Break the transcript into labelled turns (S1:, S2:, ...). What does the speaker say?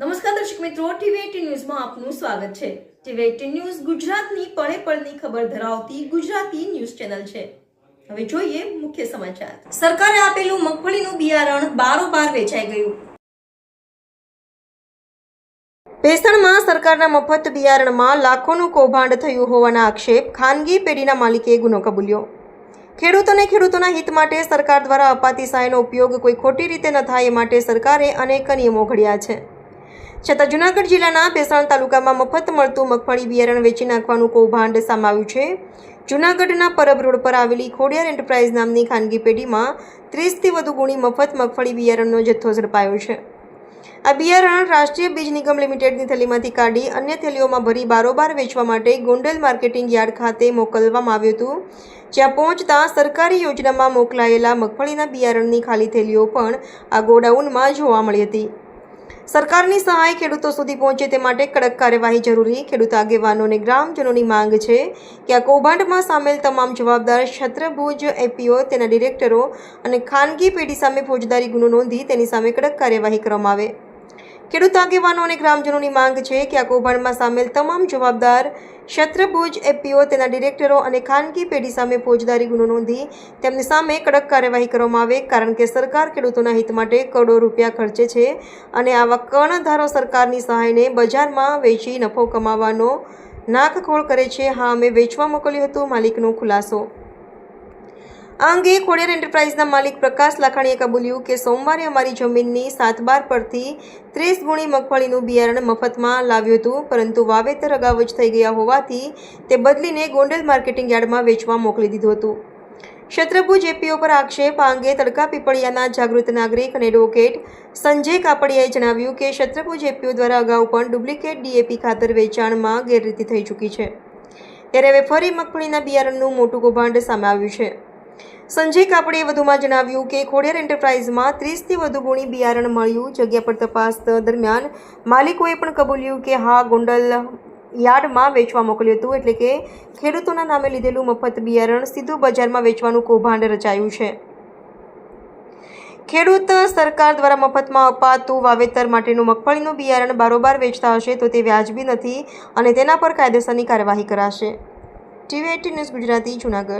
S1: નમસ્કાર દર્શક મિત્રો ટીવી ન્યૂઝમાં આપનું સ્વાગત છે. ટીવી એટીન ન્યૂઝ ગુજરાતની પળે પળની ખબર ધરાવતી ગુજરાતી ન્યૂઝ ચેનલ છે. હવે જોઈએ મુખ્ય સમાચાર. સરકારે આપેલું મગફળીનું બિયારણ બારોબાર વેચાઈ ગયું. ભેસણમાં સરકારના મફત બિયારણમાં લાખોનું કૌભાંડ થયું હોવાના આક્ષેપ ખાનગી પેઢીના માલિકે ગુનો કબૂલ્યો. ખેડૂતોને ખેડૂતોના હિત માટે સરકાર દ્વારા અપાતી સહાયનો ઉપયોગ કોઈ ખોટી રીતે ન થાય એ માટે સરકારે અનેક નિયમો ઘડ્યા છે. છતાં જૂનાગઢ જિલ્લાના ભેસાણ તાલુકામાં મફત મળતું મગફળી બિયારણ વેચી નાખવાનું કૌભાંડ સમાવ્યું છે. જૂનાગઢના પરબ રોડ પર આવેલી ખોડિયાર એન્ટરપ્રાઇઝ નામની ખાનગી પેઢીમાં ત્રીસથી વધુ ગુણી મફત મગફળી બિયારણનો જથ્થો ઝડપાયો છે. આ બિયારણ રાષ્ટ્રીય બીજ નિગમ લિમિટેડની થેલીમાંથી કાઢી અન્ય થેલીઓમાં ભરી બારોબાર વેચવા માટે ગોંડલ માર્કેટિંગ યાર્ડ ખાતે મોકલવામાં આવ્યું હતું. જ્યાં પહોંચતા સરકારી યોજનામાં મોકલાયેલા મગફળીના બિયારણની ખાલી થેલીઓ પણ આ ગોડાઉનમાં જોવા મળી હતી. સરકારની સહાય ખેડૂતો સુધી પહોંચે તે માટે કડક કાર્યવાહી જરૂરી. ખેડૂત આગેવાનો અને ગ્રામજનોની માંગ છે કે આ કૌભાંડમાં સામેલ તમામ જવાબદાર છત્રભુજ એપીઓ, તેના ડિરેક્ટરો અને ખાનગી પેઢી સામે ફોજદારી ગુનો નોંધી તેની સામે કડક કાર્યવાહી કરવામાં આવે. ખેડૂત આગેવાનો અને ગ્રામજનોની માંગ છે કે આ કૌભાંડમાં સામેલ તમામ જવાબદાર છત્રભુજ એપીઓ તેના ડિરેક્ટરો અને ખાનગી પેઢી સામે ફોજદારી ગુનો નોંધી તેમની સામે કડક કાર્યવાહી કરવામાં આવે, કારણ કે સરકાર ખેડૂતોના હિત માટે કરોડો રૂપિયા ખર્ચે છે અને આવા કર્ણધારો સરકારની સહાયને બજારમાં વેચી નફો કમાવાનો નાકખોળ કરે છે. હા, અમે વેચવા મોકલ્યું હતું, માલિકનો ખુલાસો આ અંગે ખોડિયાર એન્ટરપ્રાઇઝના માલિક પ્રકાશ લાખાણીએ કબૂલ્યું કે સોમવારે અમારી જમીનની સાતબાર પરથી ત્રીસ ગુણી મગફળીનું બિયારણ મફતમાં લાવ્યું હતું, પરંતુ વાવેતર અગાઉ જ થઈ ગયા હોવાથી તે બદલીને ગોંડલ માર્કેટિંગ યાર્ડમાં વેચવા મોકલી દીધું હતું. શત્રભુજ એપીઓ પર આક્ષેપ આ અંગે તડકા પીપળિયાના જાગૃત નાગરિક અને એડવોકેટ સંજય કાપડિયાએ જણાવ્યું કે શત્રભુજ એપીઓ દ્વારા અગાઉ પણ ડુપ્લિકેટ ડીએપી ખાતર વેચાણમાં ગેરરીતિ થઈ ચૂકી છે. ત્યારે હવે ફરી મગફળીના બિયારણનું મોટું કૌભાંડ સામે આવ્યું છે. સંજય કાપડીએ વધુમાં જણાવ્યું કે ખોડિયાર એન્ટરપ્રાઇઝમાં ત્રીસથી વધુ ગુણી બિયારણ મળ્યું. જગ્યા પર તપાસ દરમિયાન માલિકોએ પણ કબૂલ્યું કે હા, ગોંડલ યાર્ડમાં વેચવા મોકલ્યું હતું એટલે કે ખેડૂતોના નામે લીધેલું મફત બિયારણ સીધું બજારમાં વેચવાનું કૌભાંડ રચાયું છે. ખેડૂત સરકાર દ્વારા મફતમાં અપાતું વાવેતર માટેનું મગફળીનું બિયારણ બારોબાર વેચતા હશે તો તે વ્યાજબી નથી અને તેના પર કાયદેસરની કાર્યવાહી કરાશે. TV eighteen news Gujarati, Junagadh.